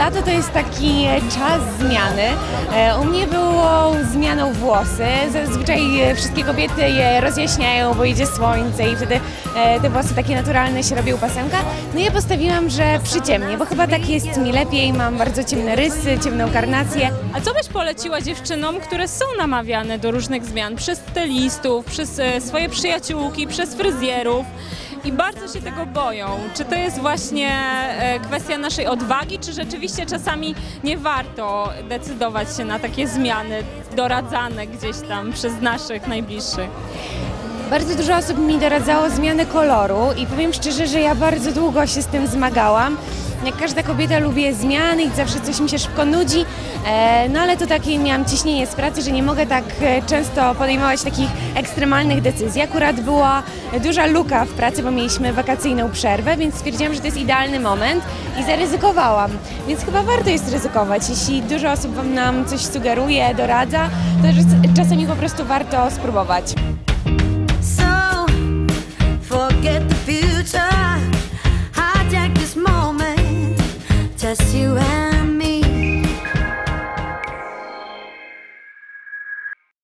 lato to jest taki czas zmiany. E, U mnie było zmianą włosy. Zazwyczaj wszystkie kobiety je rozjaśniają, bo idzie słońce i wtedy e, te włosy takie naturalne się robią pasemka. No ja postawiłam, że przyciemnie, bo chyba tak jest mi lepiej. Mam bardzo ciemne rysy, ciemną karnację. A co byś poleciła dziewczynom, które są namawiane do różnych zmian przez stylistów, przez e, swoje przyjaciółki, przez fryzjerów i bardzo się tego boją? Czy to jest właśnie e, kwestia naszej odwagi, czy rzeczywiście czasami nie warto decydować się na takie zmiany doradzane gdzieś tam przez naszych najbliższych? Bardzo dużo osób mi doradzało zmiany koloru i powiem szczerze, że ja bardzo długo się z tym zmagałam. Jak każda kobieta lubię zmiany i zawsze coś mi się szybko nudzi, e, no ale to takie miałam ciśnienie z pracy, że nie mogę tak e, często podejmować takich ekstremalnych decyzji. Akurat była duża luka w pracy, bo mieliśmy wakacyjną przerwę, więc stwierdziłam, że to jest idealny moment i zaryzykowałam. Więc chyba warto jest ryzykować. Jeśli dużo osób nam coś sugeruje, doradza, to czasami po prostu warto spróbować. just you and